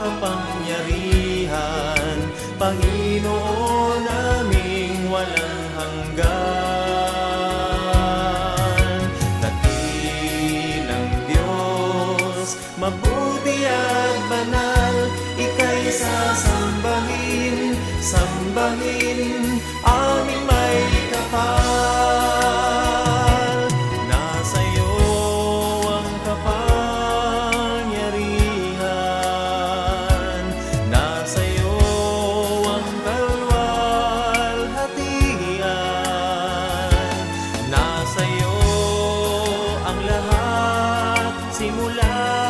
kapangyarihan Panginoon naming walang hanggan. Dakilang Diyos, mabuti at banal Ika'y sasambahin, sambahin Aming simula